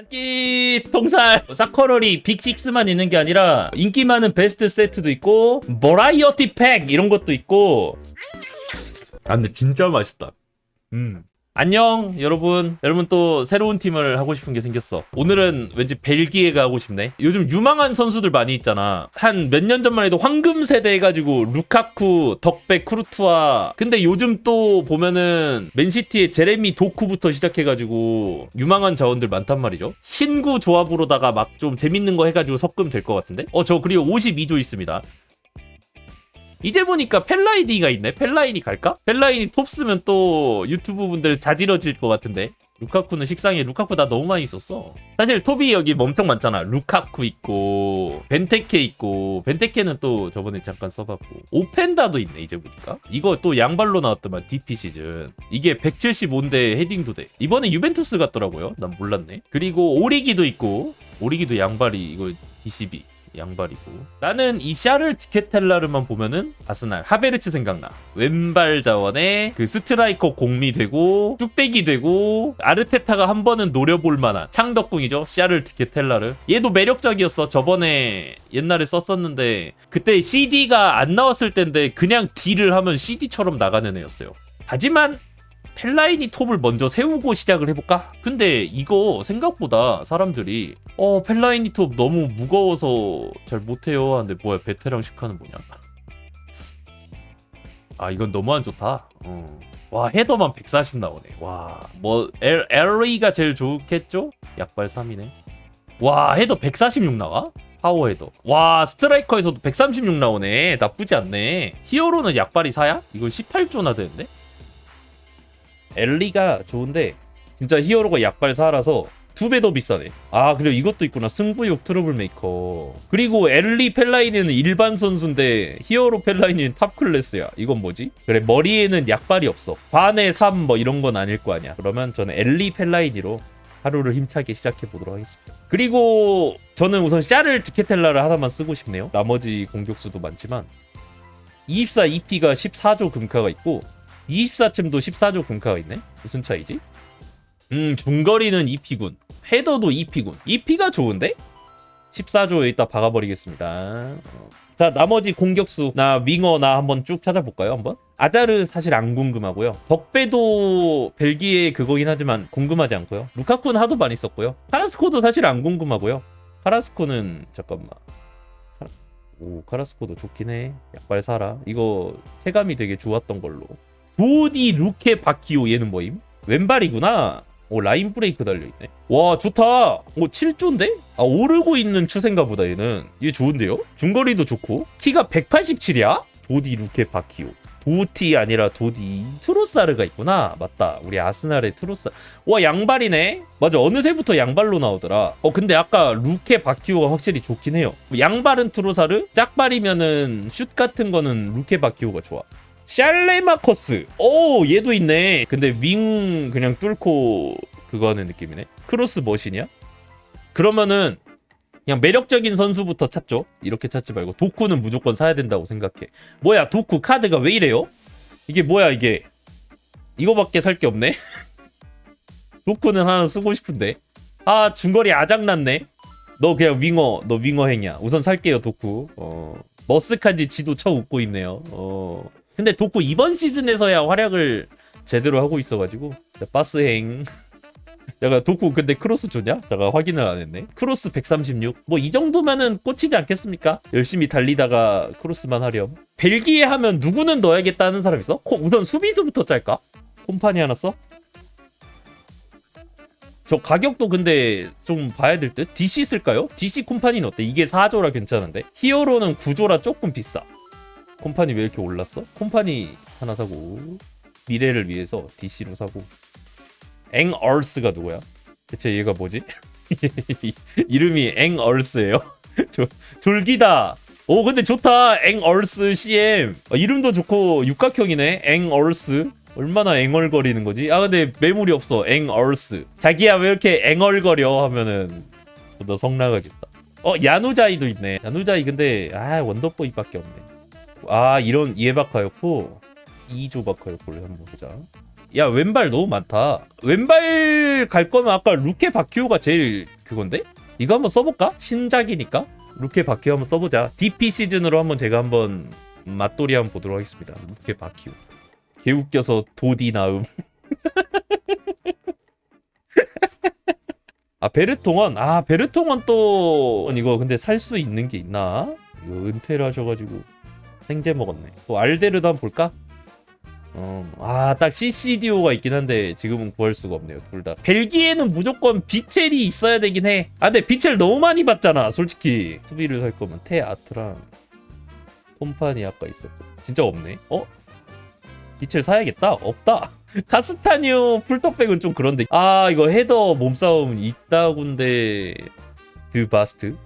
한끼 통살. 사커러리 빅6만 있는 게 아니라 인기 많은 베스트 세트도 있고 버라이어티 팩 이런 것도 있고. 아 근데 진짜 맛있다. 음 안녕 여러분. 여러분 또 새로운 팀을 하고 싶은 게 생겼어. 오늘은 왠지 벨기에가 하고 싶네. 요즘 유망한 선수들 많이 있잖아. 한 몇 년 전만 해도 황금 세대 해가지고 루카쿠 덕배 크루트와 근데 요즘 또 보면은 맨시티의 제레미 도쿠부터 시작해가지고 유망한 자원들 많단 말이죠. 신구 조합으로다가 막 좀 재밌는 거 해가지고 섞으면 될 것 같은데? 어 저 그리고 52조 있습니다 이제 보니까 펠라이디가 있네. 펠라인이 갈까? 펠라인이 톱 쓰면 또 유튜브 분들 자지러질 것 같은데. 루카쿠는 식상해. 루카쿠 나 너무 많이 썼어. 사실 톱이 여기 엄청 많잖아. 루카쿠 있고, 벤테케 있고, 벤테케는 또 저번에 잠깐 써봤고, 오펜다도 있네, 이제 보니까. 이거 또 양발로 나왔더만, DP 시즌. 이게 175인데 헤딩도 돼. 이번에 유벤투스 같더라고요. 난 몰랐네. 그리고 오리기도 있고, 오리기도 양발이, 이거 DCB. 양발이고. 나는 이 샤를 디케텔라르만 보면은 아스날 하베르츠 생각나. 왼발 자원에 그 스트라이커 공미 되고 뚝배기 되고 아르테타가 한 번은 노려볼 만한 창덕궁이죠 샤를 디케텔라르 얘도 매력적이었어. 저번에 옛날에 썼었는데 그때 CD가 안 나왔을 텐데 그냥 딜을 하면 CD처럼 나가는 애였어요. 하지만 펠라인이 톱을 먼저 세우고 시작을 해볼까? 근데 이거 생각보다 사람들이 어 펠라인이 톱 너무 무거워서 잘 못해요 하는데 뭐야 베테랑 시카는 뭐냐? 아 이건 너무 안 좋다. 어. 와 헤더만 140 나오네. 와뭐 LA가 제일 좋겠죠? 약발 3이네. 와 헤더 146 나와? 파워 헤더. 와 스트라이커에서도 136 나오네. 나쁘지 않네. 히어로는 약발이 4야? 이거 18조나 되는데? 엘리가 좋은데 진짜 히어로가 약발 살아서 두 배 더 비싸네. 아 그리고 이것도 있구나. 승부욕 트러블 메이커. 그리고 엘리 펠라인은 일반 선수인데 히어로 펠라인은 탑 클래스야. 이건 뭐지? 그래 머리에는 약발이 없어. 반에 3 뭐 이런 건 아닐 거 아니야. 그러면 저는 엘리 펠라인이로 하루를 힘차게 시작해 보도록 하겠습니다. 그리고 저는 우선 샤를 디케텔라를 하나만 쓰고 싶네요. 나머지 공격수도 많지만 24 EP가 14조 금카가 있고 24챔도 14조 금카가 있네? 무슨 차이지? 음, 중거리는 2피군. 헤더도 2피군. 2피가 좋은데? 14조에 있다 박아버리겠습니다. 어. 자, 나머지 공격수, 나 윙어나 한번 쭉 찾아볼까요? 한번? 아자르 사실 안 궁금하고요. 덕배도 벨기에 그거긴 하지만 궁금하지 않고요. 루카쿠는 하도 많이 썼고요. 카라스코도 사실 안 궁금하고요. 카라스코는 잠깐만. 오, 카라스코도 좋긴 해. 약발 사라. 이거 체감이 되게 좋았던 걸로. 도디 루케 바키오 얘는 뭐임? 왼발이구나. 오 라인 브레이크 달려있네. 와 좋다. 오 7조인데? 아 오르고 있는 추세인가 보다 얘는. 얘 좋은데요? 중거리도 좋고. 키가 187이야? 도디 루케 바키오. 도티 아니라 도디 트로사르가 있구나 맞다 우리 아스날의 트로사 와 양발이네 맞아 어느새부터 양발로 나오더라 어 근데 아까 루케 바키오가 확실히 좋긴 해요 양발은 트로사르 짝발이면은 슛 같은 거는 루케 바키오가 좋아 샬레마커스. 오, 얘도 있네. 근데 윙 그냥 뚫고 그거 하는 느낌이네. 크로스 머신이야? 그러면은 그냥 매력적인 선수부터 찾죠. 이렇게 찾지 말고 도쿠는 무조건 사야 된다고 생각해. 뭐야, 도쿠 카드가 왜 이래요? 이게 뭐야, 이게? 이거밖에 살 게 없네. 도쿠는 하나 쓰고 싶은데. 아, 중거리 아작났네. 너 그냥 윙어, 너 윙어 행이야. 우선 살게요, 도쿠. 어. 머스칸지 지도 쳐 웃고 있네요. 어. 근데 도쿠 이번 시즌에서야 활약을 제대로 하고 있어가지고 자, 바스행 내가 도쿠 근데 크로스 좋냐? 제가 확인을 안 했네 크로스 136 뭐 이 정도면은 꽂히지 않겠습니까? 열심히 달리다가 크로스만 하렴 벨기에 하면 누구는 넣어야겠다는 사람 있어? 코, 우선 수비수부터 짤까? 콤파니 하나 써? 저 가격도 근데 좀 봐야 될 듯? DC 쓸까요? DC 콤파니는 어때? 이게 4조라 괜찮은데? 히어로는 9조라 조금 비싸 콤파니 왜 이렇게 올랐어? 콤파니 하나 사고 미래를 위해서 DC로 사고. 앵얼스가 누구야? 대체 얘가 뭐지? 이름이 앵얼스예요? 조, 졸기다! 오 근데 좋다! 앵얼스 CM 아, 이름도 좋고 육각형이네. 앵얼스. 얼마나 앵얼거리는 거지? 아 근데 매물이 없어. 앵얼스. 자기야 왜 이렇게 앵얼거려? 하면은 너 성나가겠다. 어 야누자이도 있네. 야누자이 근데 아 원더보이밖에 없네 아 이런 이에바카였고 2조 바카였고 한번 보자. 야 왼발 너무 많다. 왼발 갈 거면 아까 루케 바키오가 제일 그건데? 이거 한번 써볼까? 신작이니까. 루케 바키오 한번 써보자. DP 시즌으로 한번 제가 한번 맛돌이 한번 보도록 하겠습니다. 루케 바키오. 개웃겨서 도디 나음. 아 베르통원. 아 베르통원 또 이거 근데 살 수 있는 게 있나? 이거 은퇴를 하셔가지고 생제 먹었네 또 알데르도 한번 볼까? 어, 아, 딱 CCDO가 있긴 한데 지금은 구할 수가 없네요, 둘 다. 벨기에는 무조건 비첼이 있어야 되긴 해. 아, 근데 비첼 너무 많이 봤잖아, 솔직히. 수비를 살 거면 테 아트랑 콤판이 아까 있었고. 진짜 없네. 어? 비첼 사야겠다? 없다. 카스타니오 풀떡백은 좀 그런데. 아, 이거 헤더 몸싸움 있다군데 그 바스트.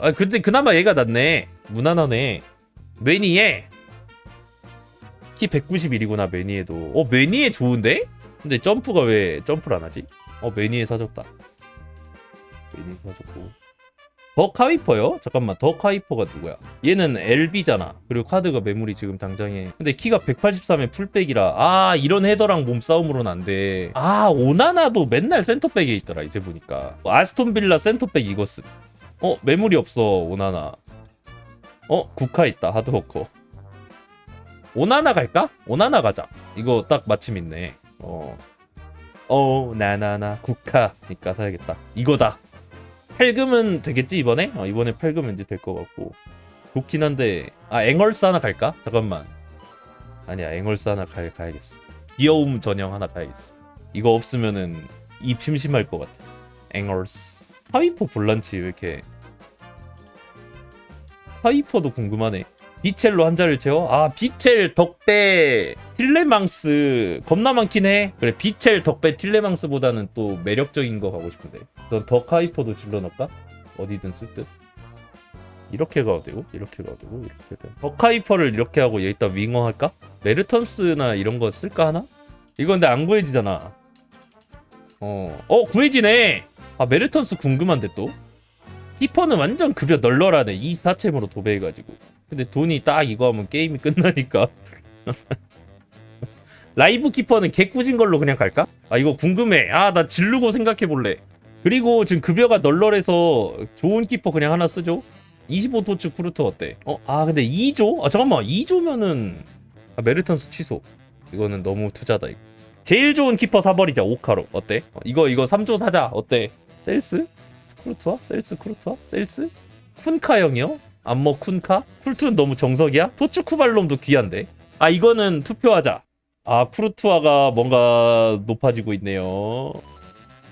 아, 근데 그나마 얘가 낫네. 무난하네. 매니에 키 191이구나 매니에도 어 매니에 좋은데? 근데 점프가 왜 점프를 안 하지? 어 매니에 사줬다 매니에 사줬고 더 카위퍼요? 잠깐만 더 카위퍼가 누구야? 얘는 LB잖아 그리고 카드가 매물이 지금 당장에 근데 키가 183에 풀백이라 아 이런 헤더랑 몸싸움으로는 안돼 아 오나나도 맨날 센터백에 있더라 이제 보니까 아스톤빌라 센터백 이거 쓰. 어 매물이 없어 오나나 어 국카 있다 하드워커 오나나 갈까? 오나나 가자. 이거 딱 마침 있네. 어. 어, 나나나 국카니까 사야겠다. 이거다. 팔금은 되겠지 이번에? 어, 이번에 팔금 왠지 될 것 같고. 좋긴 한데 아 앵얼스 하나 갈까? 잠깐만. 아니야 앵얼스 하나 가, 가야겠어. 귀여움 전형 하나 가야겠어. 이거 없으면은 입 심심할 것 같아. 앵얼스. 하이퍼 볼란치 왜 이렇게 하이퍼도 궁금하네. 비첼로 한 자리를 채워? 아 비첼 덕배 틸레망스 겁나 많긴 해 그래 비첼 덕배 틸레망스보다는 또 매력적인 거 가고 싶은데 넌 덕하이퍼도 질러넣을까? 어디든 쓸 듯 이렇게 가도 되고 이렇게 가도 되고 이렇게 되고 덕하이퍼를 이렇게 하고 여기다 윙어 할까? 메르턴스나 이런 거 쓸까 하나? 이건 근데 안 구해지잖아 어, 어 구해지네 아 메르턴스 궁금한데 또 키퍼는 완전 급여 널널하네 24챔으로 도배해가지고 근데 돈이 딱 이거 하면 게임이 끝나니까 라이브 키퍼는 개꾸진 걸로 그냥 갈까? 아 이거 궁금해 아 나 질르고 생각해 볼래 그리고 지금 급여가 널널해서 좋은 키퍼 그냥 하나 쓰죠 25토츠 쿠르트 어때? 어? 아 근데 2조? 아 잠깐만 2조면은 아, 메르턴스 취소 이거는 너무 투자다 이거 제일 좋은 키퍼 사버리자 오카로 어때? 어, 이거 이거 3조 사자 어때? 셀스? 쿠르투아? 셀스 쿠르투아? 셀스? 쿤카 형이요? 안머 쿤카? 쿨투는 너무 정석이야? 토츠쿠발롬도 귀한데. 아 이거는 투표하자. 아 쿠르투아가 뭔가 높아지고 있네요.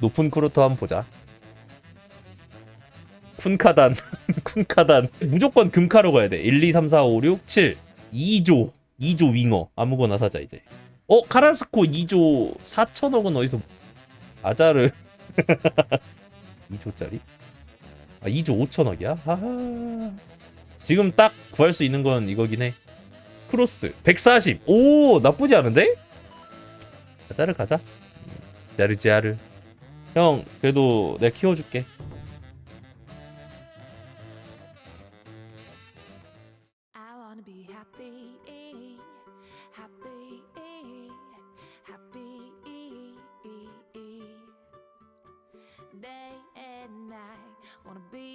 높은 쿠르투아 한번 보자. 쿤카단, 쿤카단. 무조건 금카로 가야 돼. 1, 2, 3, 4, 5, 6, 7. 2조. 2조 윙어. 아무거나 사자 이제. 어 카라스코 2조 4천억은 어디서 아자를 2조짜리? 아 2조 5천억이야? 하하 지금 딱 구할 수 있는 건 이거긴 해 크로스 140. 오 나쁘지 않은데? 자를 가자. 자르지아를. 형 그래도 내가 키워줄게. Wanna be